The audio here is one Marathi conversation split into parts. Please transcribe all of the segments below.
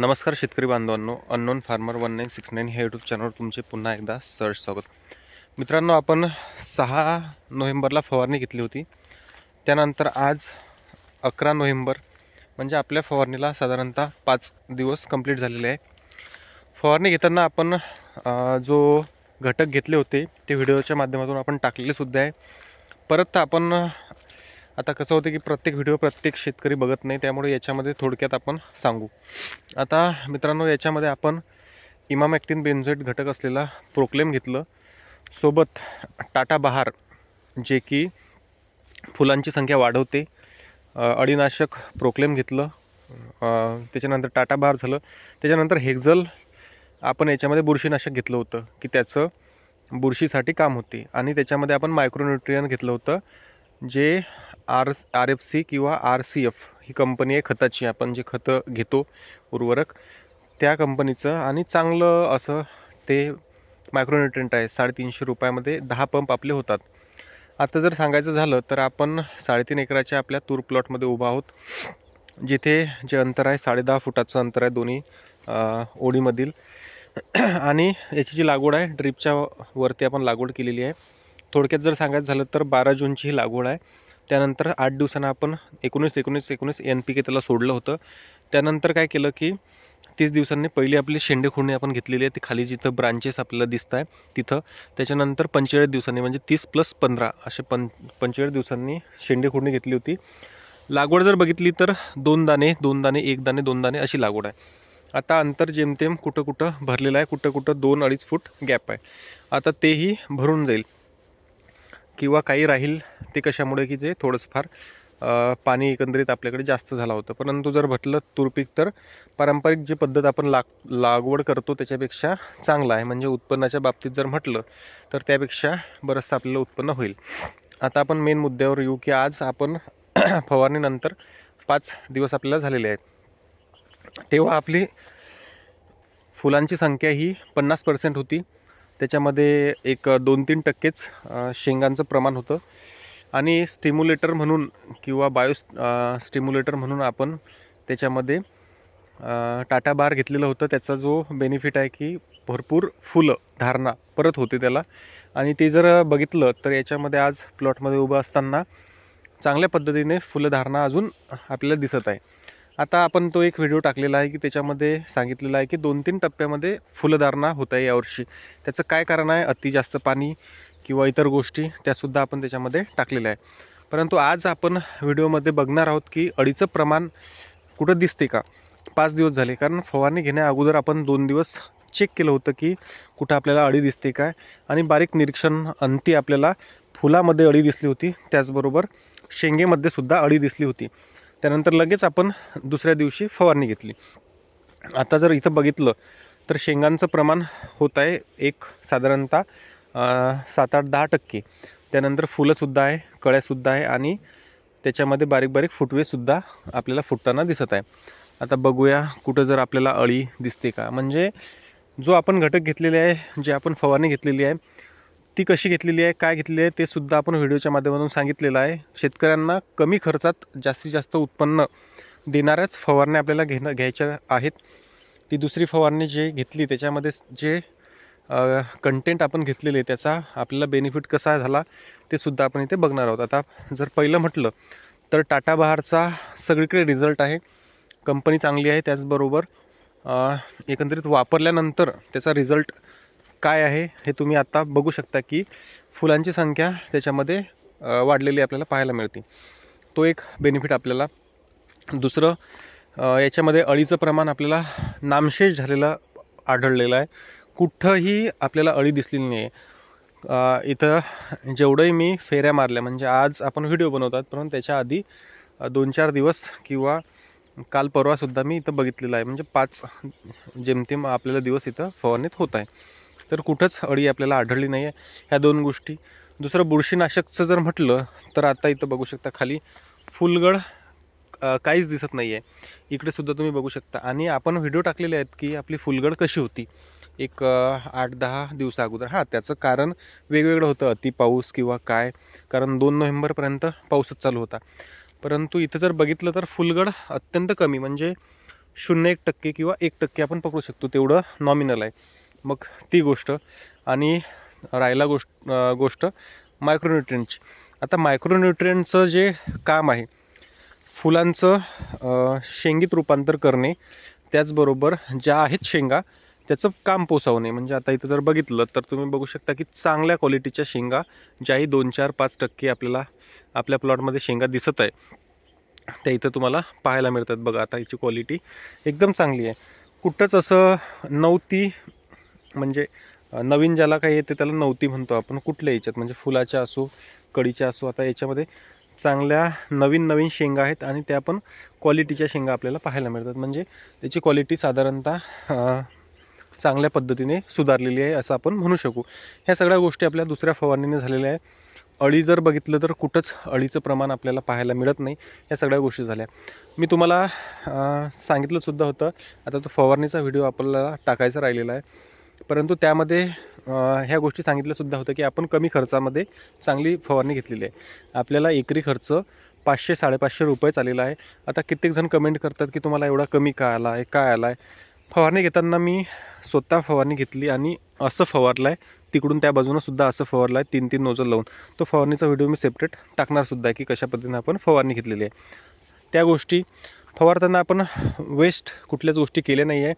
नमस्कार शेतकरी बांधवांनो unknown farmer one nine six nine हे यूट्यूब चॅनलवर तुमचे पुन्हा एकदा सहज स्वागत. मित्रांनो आपण सहा नोव्हेंबरला फवारणी घेतली होती. त्यानंतर आज अकरा नोव्हेंबर म्हणजे आपल्या फवारणीला साधारणतः पाच दिवस कंप्लीट झालेले आहे. फवारणी घेताना आपण जो घटक घेतले होते ते व्हिडिओच्या माध्यमातून आपण टाकलेले सुद्धा आहे. परत आपण आता कसं होतं की प्रत्येक व्हिडिओ प्रत्येक शेतकरी बघत नाही त्यामुळे याच्यामध्ये थोडक्यात आपण सांगू. आता मित्रांनो याच्यामध्ये आपण इमामॅक्टिन बेन्झोएट घटक असलेला प्रोक्लेम घेतलं. सोबत टाटा बहार जे की फुलांची संख्या वाढवते अडीनाशक अळीनाशक प्रोक्लेम घेतलं. त्याच्यानंतर टाटा बहार झालं. त्याच्यानंतर हेक्झल आपण याच्यामध्ये बुरशीनाशक घेतलं होतं की त्याचं बुरशीसाठी काम होते. आणि त्याच्यामध्ये आपण मायक्रोन्युट्रियन घेतलं होतं जे आर आर एफ सी किंवा आर सी एफ ही कंपनी आहे खताची. आपण जे खतं घेतो उर्वरक त्या कंपनीचं आणि चांगलं असं ते मायक्रोन्युट्रियंट आहे. साडेतीनशे रुपयामध्ये दहा पंप आपले होतात. आता जर सांगायचं झालं तर आपण साडेतीन एकराच्या आपल्या तूर प्लॉटमध्ये उभा आहोत. जिथे जे अंतर आहे साडेदहा फुटाचं अंतर आहे दोन्ही ओढीमधील आणि याची जी लागवड आहे ड्रिपच्या वरती आपण लागवड केलेली आहे. थोडक्यात जर सांगायचं झालं तर बारा जूनची ही लागवड आहे. त्यानंतर आठ दिवसानं आपण एकोणीस एकोणीस एकोणीस एन पी के त्याला सोडलं होतं. त्यानंतर काय केलं की तीस दिवसांनी पहिली आपली शेंडे खुडणी आपण घेतलेली आहे. ती खाली जिथं ब्रांचेस आपल्याला दिसत आहे तिथं. त्याच्यानंतर पंचेचाळीस दिवसांनी म्हणजे तीस प्लस पंधरा असे पं पंचेचाळीस दिवसांनी शेंडे खुडणी घेतली होती. लागवड जर बघितली तर दोन दाणे दोन दाणे एक दाणे दोन दाणे अशी लागवड आहे. आता अंतर जेमतेम कुठं कुठं भरलेलं आहे कुठं कुठं दोन अडीच फूट गॅप आहे. आता तेही भरून जाईल. किंवा काही राहील ते कशामुळे की जे थोडंसं फार पाणी एकंदरीत आपल्याकडे जास्त झालं होतं. परंतु जर म्हटलं तूर पीक तर पारंपरिक जी पद्धत आपण लाग लागवड करतो त्याच्यापेक्षा चांगलं आहे. म्हणजे उत्पन्नाच्या बाबतीत जर म्हटलं तर त्यापेक्षा बरंचसं आपल्याला उत्पन्न होईल. आता आपण मेन मुद्द्यावर येऊ की आज आपण फवारणीनंतर पाच दिवस आपल्याला झालेले आहेत. तेव्हा आपली फुलांची संख्या ही पन्नास पर्सेंट होती. त्याच्यामध्ये एक दोन तीन टक्केच शेंगांचं प्रमाण होतं. आणि स्टिम्युलेटर म्हणून किंवा बायो स्टिम्युलेटर म्हणून आपण त्याच्यामध्ये टाटा बार घेतलेलं होतं. त्याचा जो बेनिफिट आहे की भरपूर फुलं धारणा परत होते त्याला. आणि ते जर बघितलं तर याच्यामध्ये आज प्लॉटमध्ये उभं असताना चांगल्या पद्धतीने फुलधारणा अजून आपल्याला दिसत आहे. आता आपण तो एक व्हिडिओ टाकलेला आहे की त्याच्यामध्ये सांगितलेलं आहे की दोन तीन टप्प्यामध्ये फुलधारणा होत आहे यावर्षी त्याचं काय कारण आहे? अति जास्त पाणी किंवा इतर गोष्टी त्यासुद्धा आपण त्याच्यामध्ये टाकलेल्या आहे. परंतु आज आपण व्हिडिओमध्ये बघणार आहोत की अडीचं प्रमाण कुठं दिसते का? पाच दिवस झाले. कारण फवारणी घेण्या अगोदर आपण दोन दिवस चेक केलं होतं की कुठं आपल्याला अळी दिसते काय? आणि बारीक निरीक्षण अंती आपल्याला फुलामध्ये अळी दिसली होती. त्याचबरोबर शेंगेमध्ये सुद्धा अळी दिसली होती. त्यानंतर लगेच आपण दुसऱ्या दिवशी फवारणी घेतली. आता जर इथं बघितलं तर शेंगांचं प्रमाण होत आहे एक साधारणतः सात आठ दहा टक्के. त्यानंतर फुलंसुद्धा आहे कळ्यासुद्धा आहे आणि त्याच्यामध्ये बारीक बारीक फुटवेसुद्धा आपल्याला फुटताना दिसत आहे. आता बघूया कुठं जर आपल्याला अळी दिसते का. म्हणजे जो आपण घटक घेतलेले आहे जे आपण फवारणी घेतलेली आहे ती कशी घेतलेली आहे काय घेतलेली आहे ते सुद्धा आपण व्हिडिओच्या माध्यमातून सांगितलेलं आहे. शेतकऱ्यांना कमी खर्चात जास्तीत जास्त उत्पन्न देणाऱ्याच फवारण्या आपल्याला घेणं घ्यायच्या आहेत. ती दुसरी फवारणी जे घेतली त्याच्यामध्ये जे कंटेंट आपण घेतलेले त्याचा आपल्याला बेनिफिट कसा झाला ते सुद्धा आपण इथे बघणार आहोत. आता जर पहिलं म्हटलं तर टाटा बहारचा सगळीकडे रिझल्ट आहे. कंपनी चांगली आहे त्याचबरोबर एकंदरीत वापरल्यानंतर त्याचा रिझल्ट काय आहे हे तुम्ही आत्ता बघू शकता की फुलांची संख्या त्याच्यामध्ये वाढलेली आपल्याला पाहायला मिळते. तो एक बेनिफिट आपल्याला. दुसरं याच्यामध्ये अळीचं प्रमाण आपल्याला नामशेष झालेलं आढळलेलं आहे. कुठंही आपल्याला अळी दिसलेली नाही आहे इथं जेवढंही मी फेऱ्या मारल्या म्हणजे आज आपण व्हिडिओ बनवतात परंतु त्याच्या आधी दोन चार दिवस किंवा काल परवासुद्धा मी इथं बघितलेलं आहे. म्हणजे पाच जेमतेम आपल्याला दिवस इथं फवारणीत होत आहे. तर कुठंच अळी आपल्याला आढळली नाही आहे ह्या दोन गोष्टी. दुसरं बुरशीनाशकचं जर म्हटलं तर आता इथं बघू शकता खाली फुलगड काहीच दिसत नाही आहे इकडे सुद्धा तुम्ही बघू शकता. आणि आपण व्हिडिओ टाकलेले आहेत की आपली फुलगड कशी होती. एक आठ दहा दिवसा अगोदर. हां त्याचं कारण वेगवेगळं होतं. अति पाऊस किंवा काय. कारण दोन नोव्हेंबरपर्यंत पाऊसच चालू होता. परंतु इथं जर बघितलं तर फुलगड अत्यंत कमी म्हणजे शून्य एक टक्के किंवा एक टक्के आपण पकडू शकतो. तेवढं नॉमिनल आहे. मग ती गोष्ट आणि राहिला गोष्ट गोष्ट मायक्रोन्युट्रियनची आता मायक्रोन्युट्रियनचं जे काम आहे फुलांचं शेंगीत रूपांतर करणे त्याचबरोबर ज्या आहेत शेंगा त्याचं काम पोसावणे. म्हणजे आता इथं जर बघितलं तर तुम्ही बघू शकता की चांगल्या क्वालिटीच्या शेंगा ज्याही दोन चार पाच टक्के आपल्याला आपल्या प्लॉटमध्ये शेंगा दिसत आहे त्या इथं तुम्हाला पाहायला मिळतात. बघा आता याची क्वालिटी एकदम चांगली आहे. कुठंच असं नवती म्हणजे नवीन ज्याला काही येते त्याला नवती म्हणतो आपण कुठल्या याच्यात? म्हणजे फुलाच्या असो कडीच्या असो आता याच्यामध्ये चांगल्या नवीन नवीन शेंगा आहेत आणि त्या पण क्वालिटीच्या शेंगा आपल्याला पाहायला मिळतात. म्हणजे त्याची क्वालिटी साधारणतः चांगल्या पद्धतीने सुधारलेली आहे असं आपण म्हणू शकू. ह्या सगळ्या गोष्टी आपल्या दुसऱ्या फवारणीने झालेल्या आहे अळी जर बघितलं तर कुठंच अळीचं प्रमाण आपल्याला पाहायला मिळत नाही. या सगळ्या गोष्टी झाल्या. मी तुम्हाला सांगितलंसुद्धा होतं. आता तो फवारणीचा व्हिडिओ आपल्याला टाकायचा राहिलेला आहे. परंतु त्यामध्ये ह्या गोष्टी सांगितल्यासुद्धा होत्या की आपण कमी खर्चामध्ये चांगली फवारणी घेतलेली आहे. आपल्याला एकरी खर्च पाचशे साडेपाचशे रुपये चालेला आहे. आता कित्येक जण कमेंट करतात की तुम्हाला एवढा कमी का आला आहे काय आला आहे? फवारणी घेताना मी स्वतः फवारणी घेतली आणि असं फवारलं आहे तिकडून त्या बाजूनं सुद्धा असं फवारलं आहे तीन तीन नोजल लावून. तो फवारणीचा व्हिडिओ मी सेपरेट टाकणारसुद्धा आहे की कशा पद्धतीनं आपण फवारणी घेतलेली आहे. त्या गोष्टी फवारताना आपण वेस्ट कुठल्याच गोष्टी केल्या नाही आहे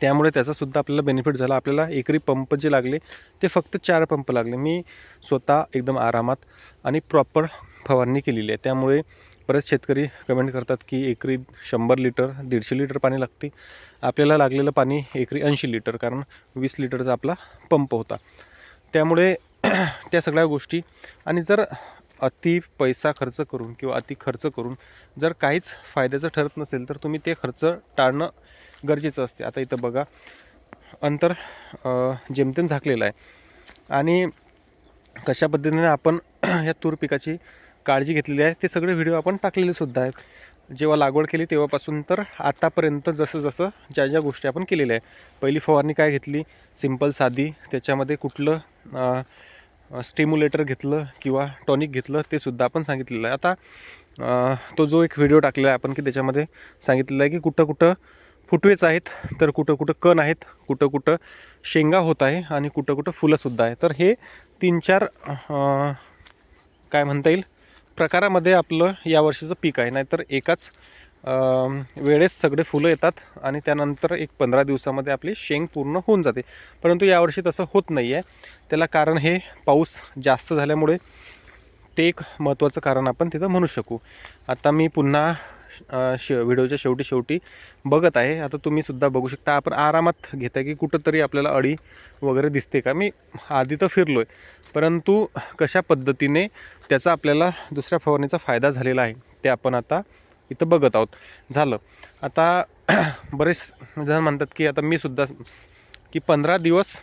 त्यामुळे त्याचासुद्धा आपल्याला बेनिफिट झाला. आपल्याला एकरी पंप जे लागले ते फक्त चार पंप लागले. मी स्वतः एकदम आरामात आणि प्रॉपर फवारणी केलेली आहे. त्यामुळे बरेच शेतकरी कमेंट करतात की एकरी शंभर लिटर दीडशे लिटर पाणी लागते. आपल्याला लागलेलं पाणी एकरी ऐंशी लिटर कारण वीस लिटरचा आपला पंप होता. त्यामुळे त्या सगळ्या गोष्टी आणि जर अति पैसा खर्च करून किंवा अति खर्च करून जर काहीच फायद्याचं ठरत नसेल तर तुम्ही ते खर्च टाळणं गरजेचं असते. आता इथं बघा अंतर जेमतेम झाकलेलं आहे. आणि कशा पद्धतीने आपण या तूर पिकाची काळजी घेतलेली आहे ते सगळे व्हिडिओ आपण टाकलेले सुद्धा आहेत. जेव्हा लागवड केली तेव्हापासून तर आतापर्यंत जसं जसं ज्या ज्या गोष्टी आपण केलेल्या आहे पहिली फवारणी काय घेतली? सिंपल साधी त्याच्यामध्ये कुठलं स्टिम्युलेटर घेतलं किंवा टॉनिक घेतलं ते सुद्धा आपण सांगितलेलं आहे. आता तो जो एक व्हिडिओ टाकलेला आहे आपण की त्याच्यामध्ये सांगितलेलं आहे की कुठं कुठं फुटवेच आहेत तर कुठं कुठं कण आहेत कुठं कुठं शेंगा होत आहे आणि कुठं कुठं फुलंसुद्धा आहे तर हे तीन चार काय म्हणता येईल प्रकारामध्ये आपलं यावर्षीचं पीक आहे. नाहीतर एकाच वेळेस सगळे फुलं येतात आणि त्यानंतर एक पंधरा दिवसामध्ये आपली शेंग पूर्ण होऊन जाते. परंतु यावर्षी तसं होत नाही आहे त्याला कारण हे पाऊस जास्त झाल्यामुळे ते एक महत्त्वाचं कारण आपण तिथं म्हणू शकू. आता मी पुन्हा श व्हिडिओच्या शेवटी शेवटी बघत आहे. आता तुम्ही सुद्धा बघू शकता. आपण आरामात घेता की कुठंतरी आपल्याला अळी वगैरे दिसते का? मी आधी तर फिरलो आहे परंतु कशा पद्धतीने त्याचा आपल्याला दुसऱ्या फवारणीचा फायदा झालेला आहे ते आपण आता इथं बघत आहोत. झालं. आता बरेच जण म्हणतात की आता मी सुद्धा की पंधरा दिवस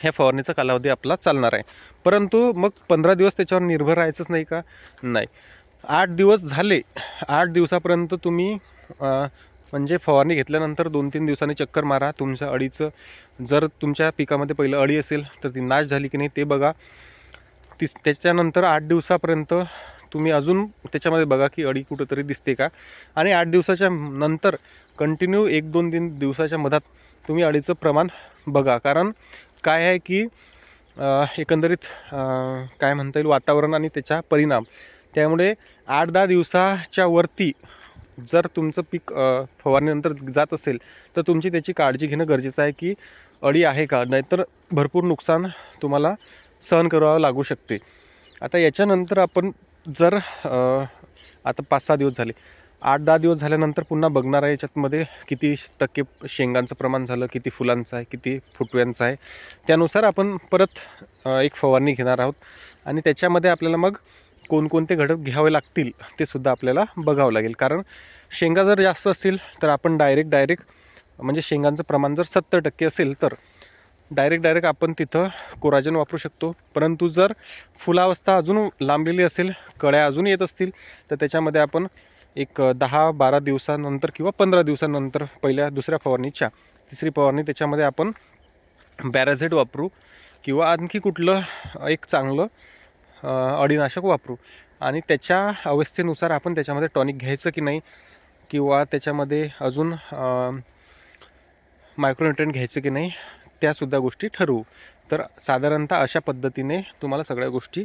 ह्या फवारणीचा कालावधी आपला चालणार आहे. परंतु मग पंधरा दिवस त्याच्यावर निर्भर राहायचंच नाही का? नाही. आठ दिवस झाले. आठ दिवसापर्यंत तुम्ही म्हणजे फवारणी घेतल्यानंतर दोन तीन दिवसांनी चक्कर मारा. तुमच्या अळीचं जर तुमच्या पिकामध्ये पहिलं अळी असेल तर ती नाश झाली की नाही ते बघा. तीस त्याच्यानंतर आठ दिवसापर्यंत तुम्ही अजून त्याच्यामध्ये बघा की अळी कुठंतरी दिसते का. आणि आठ दिवसाच्या नंतर कंटिन्यू एक दोन तीन दिवसाच्या मधात तुम्ही अळीचं प्रमाण बघा. कारण काय आहे की एकंदरीत काय म्हणता येईल वातावरण आणि त्याचा परिणाम. त्यामुळे आठ दहा दिवसाच्या वरती जर तुमचं पीक फवारणीनंतर जात असेल तर तुमची त्याची काळजी घेणं गरजेचं आहे की अळी आहे का? नाहीतर भरपूर नुकसान तुम्हाला सहन करावं लागू शकते. आता याच्यानंतर आपण जर आता पाच सहा दिवस झाले आठ दहा दिवस झाल्यानंतर पुन्हा बघणार आहे याच्यातमध्ये किती टक्के शेंगांचं प्रमाण झालं किती फुलांचं आहे किती फुटव्यांचं आहे. त्यानुसार आपण परत एक फवारणी घेणार आहोत आणि त्याच्यामध्ये आपल्याला मग कोणकोणते घटक घ्यावे लागतील ते सुद्धा आपल्याला बघावं लागेल. कारण शेंगा जर जास्त असतील तर आपण डायरेक्ट डायरेक्ट म्हणजे शेंगांचं प्रमाण जर सत्तर टक्के असेल तर डायरेक्ट डायरेक्ट आपण तिथं कोराजन वापरू शकतो. परंतु जर फुलावस्था अजून लांबलेली असेल कळ्या अजून येत असतील तर त्याच्यामध्ये आपण एक दहा बारा दिवसानंतर किंवा पंधरा दिवसानंतर पहिल्या दुसऱ्या फवारणीच्या तिसरी फवारणी त्याच्यामध्ये आपण बॅराझेट वापरू किंवा आणखी कुठलं एक चांगलं अडीनाशक अळीनाशक वापरू. आणि त्याच्या अवस्थेनुसार आपण त्याच्यामध्ये टॉनिक घ्यायचं की नाही किंवा त्याच्यामध्ये अजून मायक्रोन्युट्रेंट घ्यायचं की नाही त्यासुद्धा गोष्टी ठरवू. तर साधारणतः अशा पद्धतीने तुम्हाला सगळ्या गोष्टी